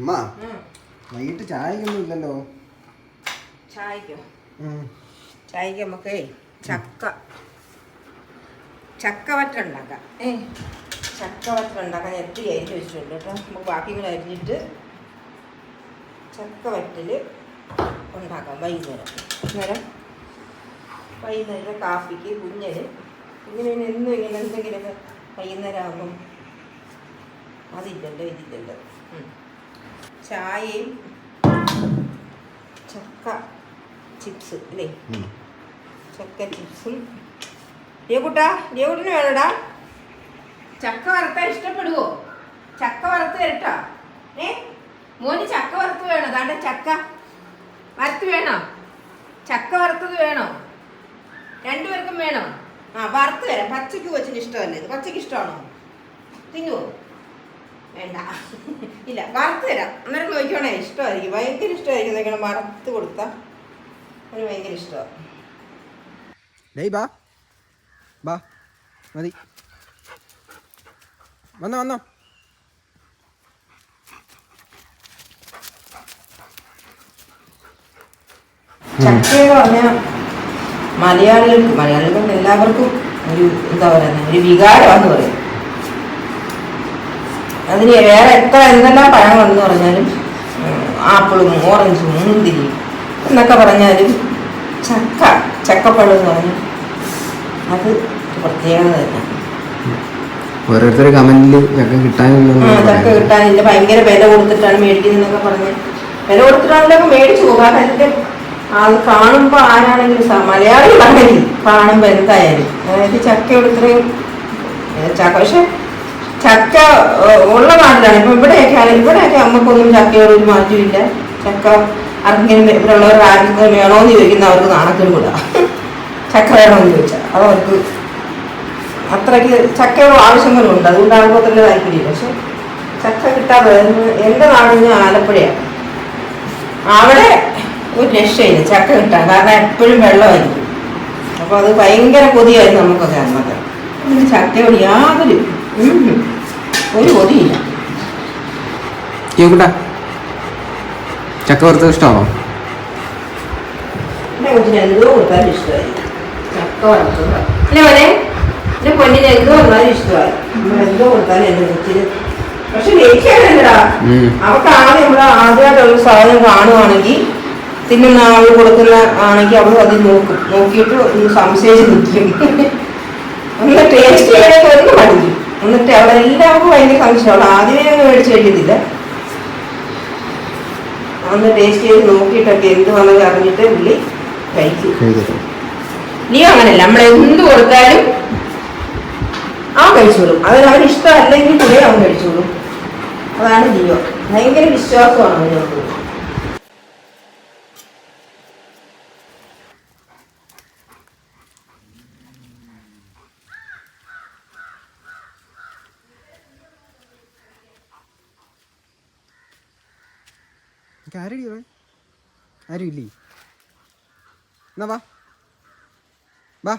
അമ്മ വൈകിട്ട് ചായക്കൊന്നും ഇല്ലല്ലോ. ചായക്കോ? ഉം. ചായക്ക് നമുക്ക് ചക്ക ചക്ക വറ്റ ഉണ്ടാക്കാം ഏ ചക്ക വറ്റ ഉണ്ടാക്കാൻ എത്തി അരിഞ്ഞ് വെച്ചിട്ടുണ്ട് കേട്ടോ. നമുക്ക് ബാക്കി കൂടെ അരിഞ്ഞിട്ട് ചക്ക വറ്റൽ ഉണ്ടാക്കാം വൈകുന്നേരം. അന്നേരം വൈകുന്നേരം കാപ്പിക്ക് കുഞ്ഞന്. ഇങ്ങനെ പിന്നെ എന്നും ഇങ്ങനെ എന്തെങ്കിലുമൊക്കെ വൈകുന്നേരം ആകുമ്പം അതില്ലല്ലോ ഇതില്ലല്ലോ. ഉം. ചായയും ചക്ക ചിപ്സ് അല്ലേ ചക്ക ചിപ്സും. ലിയക്കുട്ടാ ലിയക്കുട്ടിന് വേണോടാ? ചക്ക വറുത്താൻ ഇഷ്ടപ്പെടുവോ? ചക്ക വറുത്ത് തരട്ടോ. ഏ? മോന് ചക്ക വറുത്ത് വേണോ? താണ്ട ചക്ക. വറുത്ത് വേണോ? ചക്ക വറുത്തത് വേണോ? രണ്ടുപേർക്കും വേണോ? ആ വറുത്ത് തരാം. പച്ചയ്ക്ക് കൊച്ചിന് ഇഷ്ടമല്ലേ? ഇത് പച്ചയ്ക്ക് ഇഷ്ടമാണോ? തിന്നുവോ? വേണ്ട. ഇല്ല വറുത്ത് തരാം. അന്നേരം നോക്കിക്കോണേ ഇഷ്ടമായിരിക്കും. ഭയങ്കര ഇഷ്ടമായിരിക്കും ഇതൊക്കെ വറുത്ത് കൊടുത്താൽ അവന് ഭയങ്കര ഇഷ്ടമാണ് ഡേയ് ബാ. ബാ. മതി. വന്നോ വന്നോ. ചക്കയെന്ന് പറഞ്ഞാൽ മലയാളികൾക്ക് മലയാളികൾക്ക് എല്ലാവർക്കും ഒരു എന്താ പറയുന്നത് ഒരു വികാരമാണെന്ന് പറയും. അതിന് വേറെ എത്ര എന്തെല്ലാം പഴങ്ങളെന്ന് പറഞ്ഞാലും ആപ്പിളും ഓറഞ്ചും മുന്തിരി എന്നൊക്കെ പറഞ്ഞാലും ചക്ക ചക്കപ്പഴം എന്ന് പറഞ്ഞു അത് പ്രത്യേകത തന്നെ. ഓരോരുത്തർ കമന്റിൽ ചക്ക കിട്ടാനില്ല ചക്ക കിട്ടാനില്ല ഭയങ്കര വില കൊടുത്തിട്ടാണ് മേടിക്കുന്നതെന്നൊക്കെ പറഞ്ഞ്. വില കൊടുത്തിട്ടാണല്ലോ മേടിച്ചു പോകും കാരണം അതിന്റെ അത് കാണുമ്പോ ആരാണെങ്കിലും മലയാളികളാണെങ്കിൽ കാണുമ്പോൾ എന്തായാലും. അതായത് ചക്കയോട് ഇത്രയും ചക്ക പക്ഷെ ചക്ക ഉള്ള നാട്ടിലാണ് ഇപ്പൊ ഇവിടെയൊക്കെ ആണെങ്കിൽ ഇവിടെയൊക്കെ അമ്മക്കൊന്നും ചക്കയോട് ഒരു മാറ്റമില്ല. ചക്ക ആർക്കെങ്കിലും ഇവിടെ ഉള്ളവർ ആർക്കെങ്കിലും വേണോന്ന് ചോദിക്കുന്ന അവർക്ക് നാണക്കേട് കൂടാ. ചക്ക വേണമെന്ന് ചോദിച്ചാൽ അത് അവർക്ക് അത്രയ്ക്ക് ചക്കയുടെ ആവശ്യങ്ങളുണ്ട്. അതുകൊണ്ട് ആർക്കും അത്ര താല്പര്യമില്ല. പക്ഷെ ചക്ക കിട്ടാതെ എന്റെ നാട് ഞാൻ ആലപ്പുഴയാണ്. അവിടെ ഒരു രക്ഷയില്ല ചക്ക കിട്ടാൻ. കാരണം എപ്പോഴും വെള്ളമായിരിക്കും. അപ്പോൾ അത് ഭയങ്കര കൊതിയായിരുന്നു നമുക്കൊക്കെ അന്നൊക്കെ. ചക്കയോട് യാതൊരു ഒരു കൊതിയില്ല കേക്കൂട്ടാ ചക്ക വറുത്തത് ഇഷ്ടമാണോ? എന്തോ കൊടുത്താലും ഇഷ്ടമായിരിക്കും ചക്ക വറുത്തത് അല്ലേ മോനെ? എന്റെ പൊന്നിന് എന്തോ വന്നാലും ഇഷ്ടമായി. എന്തോ കൊടുത്താലും എന്റെ കൊച്ചിന്. പക്ഷെ ലേഖനല്ലടാ ഉം. അവർക്ക് ആദ്യം നമ്മൾ ആദ്യമായിട്ടുള്ള സാധനം കാണുവാണെങ്കിൽ തിന്നുന്ന ആൾ കൊടുക്കുന്ന ആണെങ്കിൽ അവൾ അത് നോക്കും. നോക്കിയിട്ട് സംശയിച്ച് നിൽക്കും ഒന്ന് ടേസ്റ്റ് ചെയ്യാനൊക്കെ ഒന്ന് എന്നിട്ട് അവിടെ എല്ലാവർക്കും ഭയങ്കര ഫംഗ്ഷൻ അവൾ ആദ്യമേ ഒന്നും മേടിച്ച് കഴിക്കത്തില്ല. ഒന്ന് ടേസ്റ്റ് ചെയ്ത് നോക്കിയിട്ടൊക്കെ എന്ത് വന്നത് അറിഞ്ഞിട്ട് പുള്ളി കഴിക്കും നീ അങ്ങനല്ല. നമ്മളെ എന്ത് കൊടുത്താലും ആ കഴിച്ചോളും. അതിന് അവന് ഇഷ്ടമല്ലെങ്കിൽ പുള്ളി അവൻ കഴിച്ചോളും. അതാണ് ജിയോ ഭയങ്കര വിശ്വാസമാണ് അവനോട് ആരടി അവൻ? ആരും ഇല്ലേ എന്നാ വാ. വാ.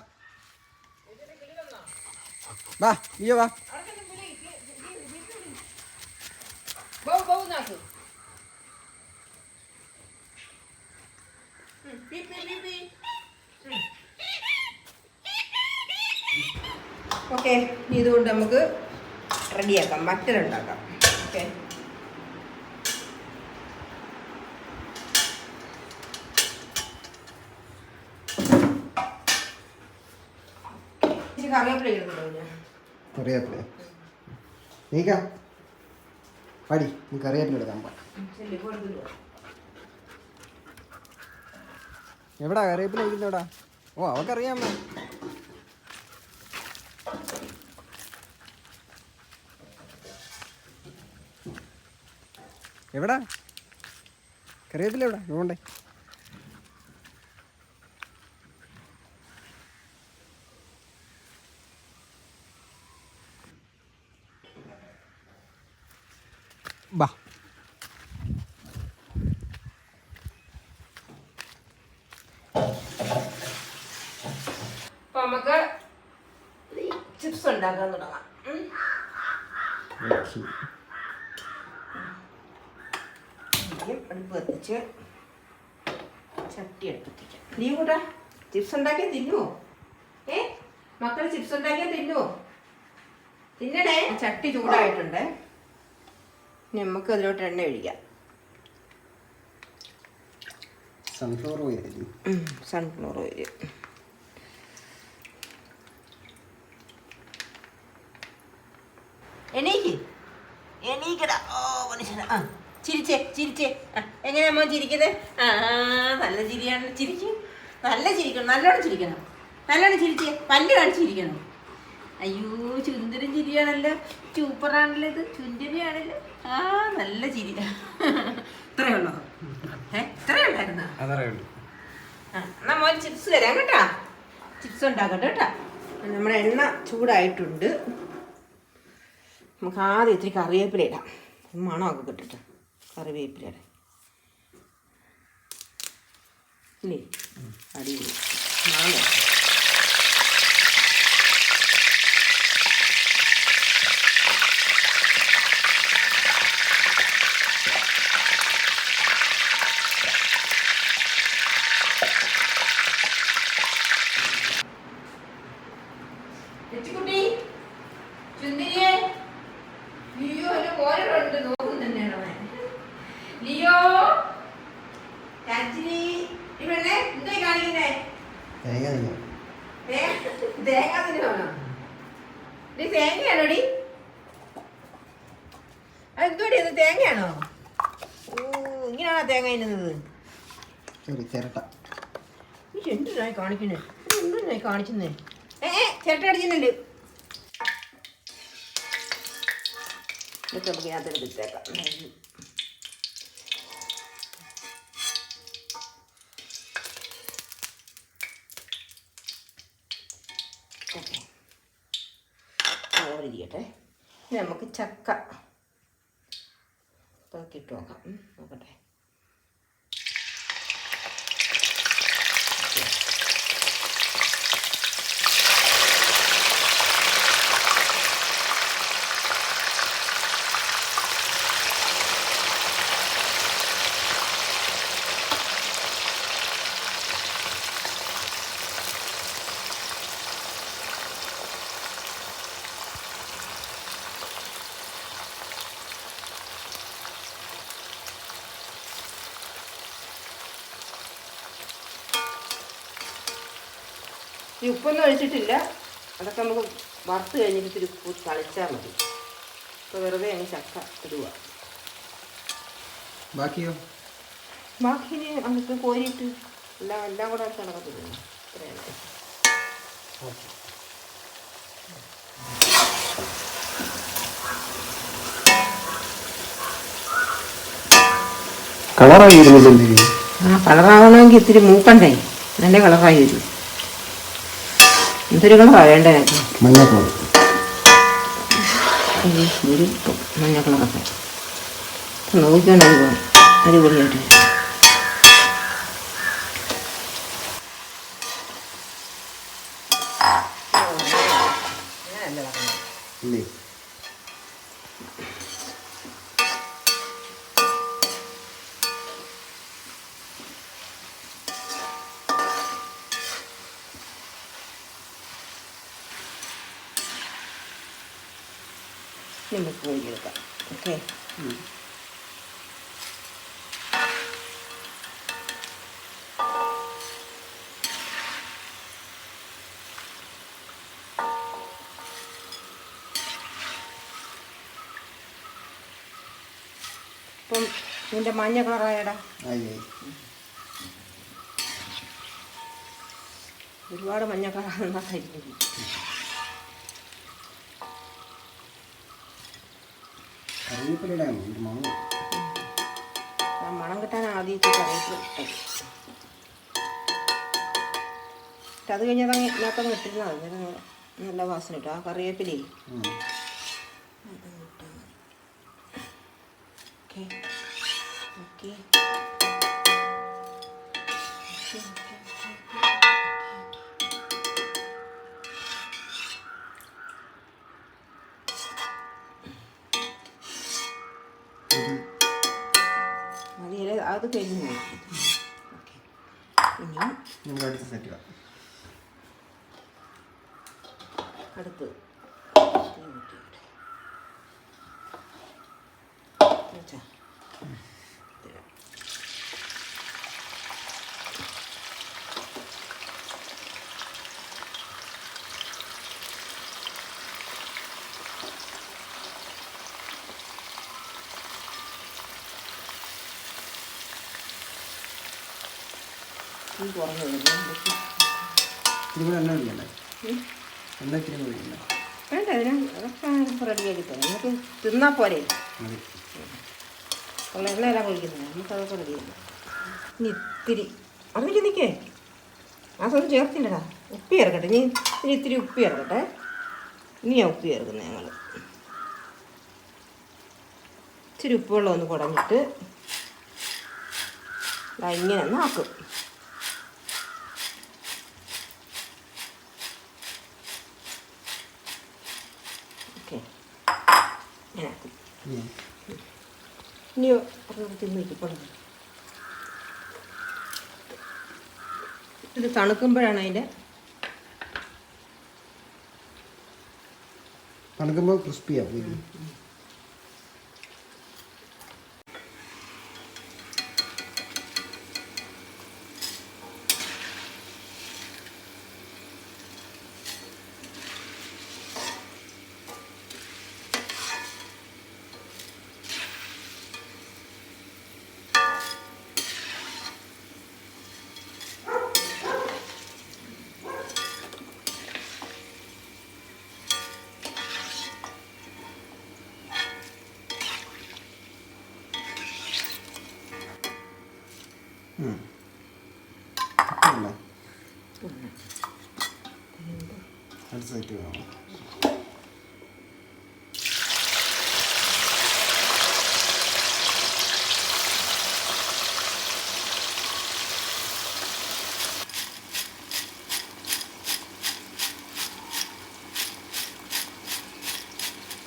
വാ ഇയ്യോ വാ. ഓക്കെ ഇതുകൊണ്ട് നമുക്ക് റെഡിയാക്കാം. മറ്റലുണ്ടാക്കാം ഓക്കെ ഇച്ചിരി കറിവേപ്പില ഇടുന്നുണ്ടോ ഞാൻ കറിവേപ്പില നീക്കാം. പടി. നീ കറിവേപ്പില എടുക്കാൻ പാ. എവിടാ? കറിവേപ്പില ഇരിക്കുന്നവിടാ ഓ അവക്കറിയാമോ എവിടാ? കറിയത്തില്ല എവിടാ? നോണ്ടേ ബാ നമുക്ക് ചിപ്സ് ഉണ്ടാക്കാൻ തുടങ്ങാം. ചട്ടി നീ ചിപ്സ് ഉണ്ടാക്കി ഏ? മക്കൾ ചിപ്സ് ഉണ്ടാക്കി തിന്നുവോ? തിന്നണേ? ചട്ടി ചൂടായിട്ടുണ്ട്. നമുക്ക് അതിലോട്ട് എണ്ണ ഒഴിക്കാം. സൺഫ്ലവർ ഓയിൽ സൺഫ്ലവർ ഓയിൽ എണീക്ക്. എണീക്കട. ഓ മനുഷ്യന. ആ ചിരിച്ചേ ചിരിച്ചേ. എങ്ങനെയാ മോൻ ചിരിക്കുന്നത് ആ നല്ല ചിരിയാണ്. ചിരിക്കും. നല്ല ചിരിക്കണം. നല്ലോണം ചിരിക്കണം. നല്ലോണം ചിരിച്ചേ. പല്ല് കാണിച്ചിരിക്കണം അയ്യോ ചുന്ദരം ചിരിയാണല്ലോ. സൂപ്പറാണല്ലോ ഇത്. ചുന്ദരിയാണല്ലോ ആ നല്ല ചിരി. ഇത്രയേ ഉള്ളോ? ഏ ഇത്രയേ ഉണ്ടായിരുന്നോ ഉള്ളൂ. ആ, എന്നാ മോൻ ചിപ്സ് തരാം കേട്ടാ. ചിപ്സ് ഉണ്ടാക്കട്ടെ കേട്ടാ. നമ്മുടെ എണ്ണ ചൂടായിട്ടുണ്ട്. നമുക്ക് ആദ്യം ഇത്തിരി കറിവേപ്പില ഇടാം. മണമൊക്കെ കിട്ടിട്ട് കറിവേപ്പിലയുടെ. ഇല്ലേ? അടിപൊളി. മണം വരും. ലച്ചുകുട്ടി, ചുന്ദരിയെ, ലിയോ എന്റെ മോനോടുണ്ട് നോക്കുന്നുണ്ടാണ് അവൻ. ലിയോ ചാച്ചി, ഈ പെണ്ണെ, എന്തായി കാണിക്കുന്നെ? തേങ്ങ തിന്നു തേ- തേങ്ങ തിന്നുവാണോ? ഇത് തേങ്ങയാണോടി എന്തുവാടി ഇത് തേങ്ങയാണോ? ഓ ഇങ്ങനെയാണോ തേങ്ങ ഇന്നത് ശരി ചിരട്ട. എന്തിനായി കാണിക്കുന്നേ? എന്തിനായി കാണിക്കുന്നേ? ഏ ചിരട്ട അടിക്കുന്നുണ്ട്. നമുക്ക് ഇതിനകത്ത് എടുത്തേക്കാം ഓക്കെ. ഓരിക്കട്ടെ ഇനി നമുക്ക് ചക്ക. ก็เก็บดอกครับมากันได้ ഈ ഉപ്പൊന്നും ഒഴിച്ചിട്ടില്ല. അതൊക്കെ നമുക്ക് വറുത്ത് കഴിഞ്ഞിട്ട് ഇത്തിരി ഉപ്പ് തളിച്ചാൽ മതി. ഇപ്പൊ വെറുതെ അങ്ങ് ചക്ക ഇടുക ബാക്കിയോ? ബാക്കി ഇനി നമുക്ക് കോരിയിട്ട് എല്ലാം എല്ലാം കൂടെ കിടക്കത്തില്ല ഇത്രയാണ് കളറായി വരുന്നില്ലേ ആ കളറാവണമെങ്കിൽ ഇത്തിരി മൂക്കണ്ടേ നല്ല കളറായി വരും. എന്തൊരു കളറാണ് വേണ്ടേ മഞ്ഞക്കുളം ഈ ഒരു മഞ്ഞ കളറൊക്കെ നോക്കിക്കൊണ്ട് പോകാം അടിപൊളിയായിട്ട്. ഇല്ലേ? നമുക്ക് കോരിയെടുക്കാം ഓക്കെ ഇപ്പം നിന്റെ മഞ്ഞ കളറായടാ. ഒരുപാട് മഞ്ഞ കളർ കറിവേപ്പിലയുടെ മണം മണം കിട്ടാൻ ആദ്യം ഇച്ചിരി കറിവേപ്പില ഇട്ടത് അത് കഴിഞ്ഞാൽ ഇതിനകത്തങ്ങ് നല്ല വാസന കിട്ടും. ആ കറിവേപ്പിലേ. അത് കഴിഞ്ഞ് പോയി ഇനിയും തീ കുറഞ്ഞു. ഇത്തിരി എണ്ണ ഒഴിക്കണ്ടേ. എണ്ണ ഇത്തിരി ഒഴിക്കണ്ടേ? വേണ്ട ഇതിന് അതൊക്കെ റെഡിയാക്കി തരാം നമുക്ക് തിന്നാൽ പോരെ? ഉള്ള എണ്ണയെല്ലാം കുഴിക്കുന്നത് നമുക്ക് അതൊക്കെ റെഡിയാക്കി ഇനി ഇത്തിരി. അറിയില്ല നിൽക്കേ. അതൊന്നും ചേർത്തില്ലടാ. ഉപ്പി ഇറക്കട്ടെ ഇനി ഇനി ഇത്തിരി ഉപ്പി ഇറക്കട്ടെ ഇനിയാ ഉപ്പി ഇറക്കുന്നത് ഞങ്ങൾ ഇച്ചിരി ഉപ്പുവെള്ളം ഒന്ന് കുടഞ്ഞിട്ട് ഇങ്ങനെ ഒന്ന് ആക്കും ഓക്കെ ഇങ്ങനെ ആക്കും ഉം. ഇനി അതൊക്കെ തിന്ന് വയ്ക്കപ്പെടും ഇത് തണുക്കുമ്പോഴാണ് അതിന്റെ തണുക്കുമ്പോൾ ക്രിസ്പിയാവും うんか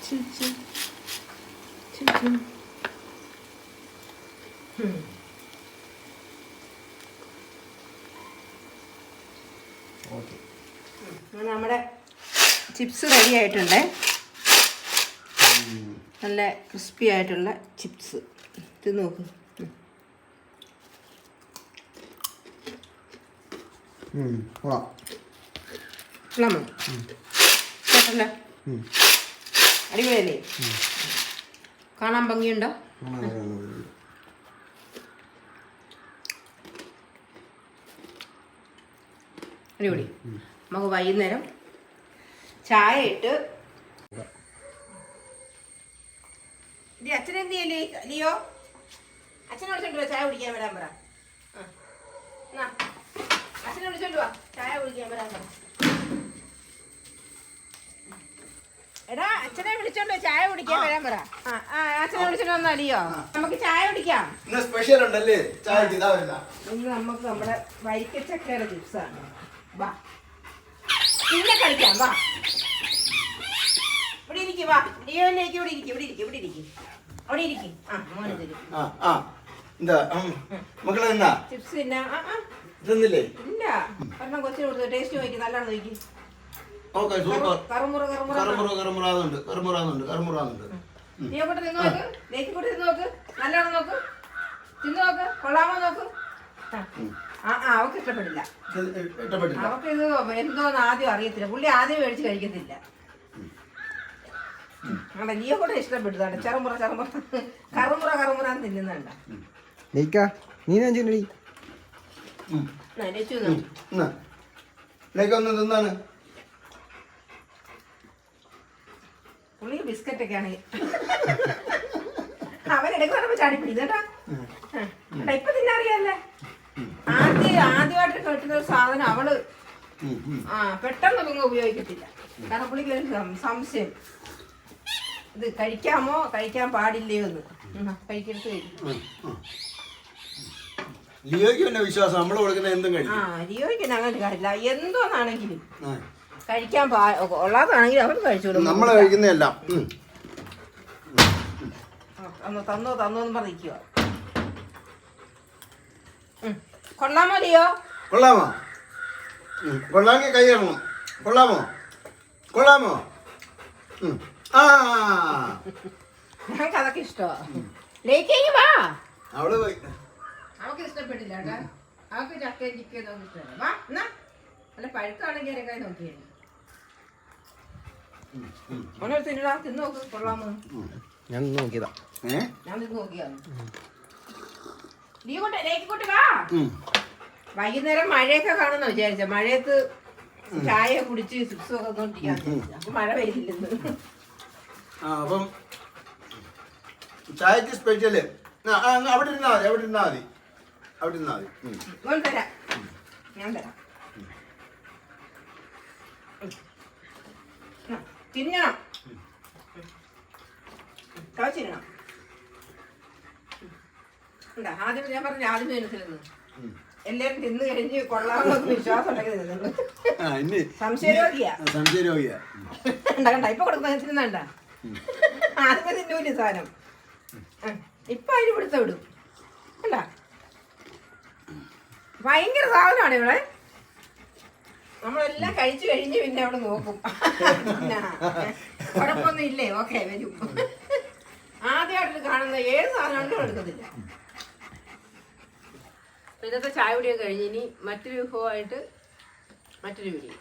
チュチュチュチュ ചിപ്സ് റെഡി ആയിട്ടുണ്ട്. നല്ല ക്രിസ്പി ആയിട്ടുള്ള ചിപ്സ്. ഇത് നോക്ക്. അടിപൊളിയല്ലേ? കാണാൻ ഭംഗിയുണ്ടോ? അടിപൊളി. നമുക്ക് വൈകുന്നേരം ചായ ഇട്ട് ഇനി അച്ഛനെന്ത് ചെയ്യല്ലേ ലിയോ അച്ഛനെ വിളിച്ചോണ്ട് ചായ കുടിക്കാൻ വരാൻ പറ. അച്ഛനെ വിളിച്ചോണ്ട് വാ ചായ കുടിക്കാൻ വരാൻ പറ. എടാ അച്ഛനെ വിളിച്ചോണ്ട് ചായ കുടിക്കാൻ വരാൻ പറ. ആ അച്ഛനെ വിളിച്ചോണ്ട് വന്നാ നമുക്ക് ചായ കുടിക്കാം. ഇന്ന് സ്പെഷ്യൽ ഉണ്ടല്ലേ? വരുന്ന ഇന്ന് നമുക്ക് നമ്മുടെ വരിക്കച്ചക്കയുടെ ചിപ്സാണ് വാ. പിന്നെ കളിക്കാം വാ. ഇവിടെ ഇരിക്കും വാ. ഡിയോനിലേക്ക് ഇവിടെ ഇരിക്കും ഇവിടെ ഇരിക്കും ഇവിടെ ഇരിക്കും. അവിടെ ഇരിക്കും. ആ മോനെ തരും. ആ ആ. എന്താ മക്കളെ എന്നാ? ചിപ്സ് പിന്നെ ആ ആ. ഇതൊന്നില്ലേ ഇല്ല. ഒരെണ്ണം കൊച്ചിന് കൊടുത്തു. ടേസ്റ്റ് നോക്കി നല്ലോണം നോക്കി. Okay super. കറുമുറ കറുമുറ കറുമുറ കറുമുറാന്നുണ്ട് കറുമുറാന്നുണ്ട് കറുമുറാന്നുണ്ട് ലിയോ കൂടെ തിന്ന് നോക്ക്. ലേക്ക് കൂടെ തിന്ന് നോക്ക്. നല്ലോണം നോക്ക്. തിന്ന് നോക്ക്. കൊള്ളാമോ നോക്ക്. ആ. ആ ആ അവൾക്ക് ഇഷ്ടപ്പെടില്ല. ഇഷ്ടപ്പെട്ടില്ല അവർക്ക് ഇത് എന്തോന്ന് ആദ്യം അറിയത്തില്ല. പുള്ളി ആദ്യം മേടിച്ച് കഴിക്കത്തില്ല. അവിടെ നീ കൂടെ ഇഷ്ടപ്പെട്ടതാണ് ചെറുമുറ ചെറുമുറ. കറുമുറ കറുമുറ തിന്നുന്നുണ്ട. നീ ഒന്ന് തിന്നാണ്. പുള്ളി ബിസ്ക്കറ്റ് ഒക്കെയാണ് ചാടി പിടിക്കട്ടാ ഇപ്പൊ തിന്നറിയാല്ലേ? കിട്ടുന്ന ഒരു സാധനം അവൾ ആ പെട്ടെന്ന് നിങ്ങൾ ഉപയോഗിക്കത്തില്ല. കാരണം പുള്ളിക്ക് ഒരു സംശയം. ഇത് കഴിക്കാമോ? കഴിക്കാൻ പാടില്ലയോ എന്ന്. കഴിക്കരുത്. കഴിക്കെടുത്ത് കഴിക്കും ലിയോയ്ക്ക് വിശ്വാസം. നമ്മൾ കൊടുക്കുന്ന എന്തും ആ ലിയോയ്ക്ക് അങ്ങനെ കാര്യമില്ല എന്തോന്നാണെങ്കിലും ആ. കഴിക്കാൻ പാ ഉള്ളതാണെങ്കിൽ അവർ കഴിച്ചോളും നമ്മൾ കഴിക്കുന്നതല്ല. തന്നോ തന്നോ തന്നോ എന്ന് പറഞ്ഞിരിക്കുക കൊള്ളാമോ ലിയോ? കൊള്ളാമോ? ഉം. കൊള്ളാമെങ്കിൽ കൈ ഇറങ്ങും. കൊള്ളാമോ? കൊള്ളാമോ. ആ. ഞങ്ങൾക്ക് അതൊക്കെ ഇഷ്ടമാണ് ലേക്കേക്ക് വാ. അവൾ പോയി. അവൾക്ക് ഇഷ്ടപ്പെട്ടില്ല കേട്ടോ. അവൾക്ക് ചിക്കയും ഒന്നും ഇഷ്ടമല്ല. വാ എന്നാ. അല്ല പഴുക്കാണെങ്കിൽ ഇറക്കാൻ നോക്കിയത് അവനോട് തിന്നടാ. തിന്ന് നോക്ക്. കൊള്ളാമോ? ഞാൻ നോക്കിയതാ. ഏ? ഞാൻ തിന്ന് നോക്കിയാണ് നീ കൊണ്ട് ലേക്ക് കൊണ്ട് വാ. വൈകുന്നേരം മഴയൊക്കെ കാണുന്ന വിചാരിച്ച മഴയത്ത് ചായ കുടിച്ച് ചിപ്സ് ഒക്കെ അപ്പൊ മഴ പെയ്തില്ലെന്ന് ആ അപ്പം ചായക്ക് സ്പെഷ്യൽ ആ, അവിടെ ഇരുന്നാ മതി അവിടെ ഇരുന്നാ മതി അവിടെ ഇരുന്നാ മതി തരാം ഞാൻ തരാം തിന്നണം കഴിച്ചിരണം ഉണ്ടാ ആദ്യം ഞാൻ പറഞ്ഞ ആദ്യം മനസ്സിലെന്ന് ഉം. എല്ലാരും തിന്നു കഴിഞ്ഞ് വിശ്വാസം ഉണ്ടെങ്കിൽ തിന്നുള്ളൂ ആ ഇനി സംശയരോഗിയാ ആ, സംശയരോഗിയാ ഉം. ഉണ്ടാകണ്ട ഇപ്പൊ കൊടുക്കുന്ന തിന്നണ്ട ആദ്യമേ തിന്നൂല സാധനം? ആ, ഇപ്പൊ അതിന് പിടുത്തം വിടും അല്ല ഭയങ്കര സാധനമാണ് ഇവിടെ. നമ്മളെല്ലാം കഴിച്ചു കഴിഞ്ഞ് പിന്നെ അവിടെ നോക്കും. കുഴപ്പമൊന്നും ഇല്ലേ? ഓക്കെ വരും. ആദ്യമായിട്ട് കാണുന്ന ഏത് സാധനമാണെങ്കിലും എടുക്കത്തില്ല. ഇന്നത്തെ ചായ കുടിയൊക്കെ കഴിഞ്ഞ് ഇനി മറ്റൊരു വിഭവമായിട്ട് മറ്റൊരു വീഡിയോ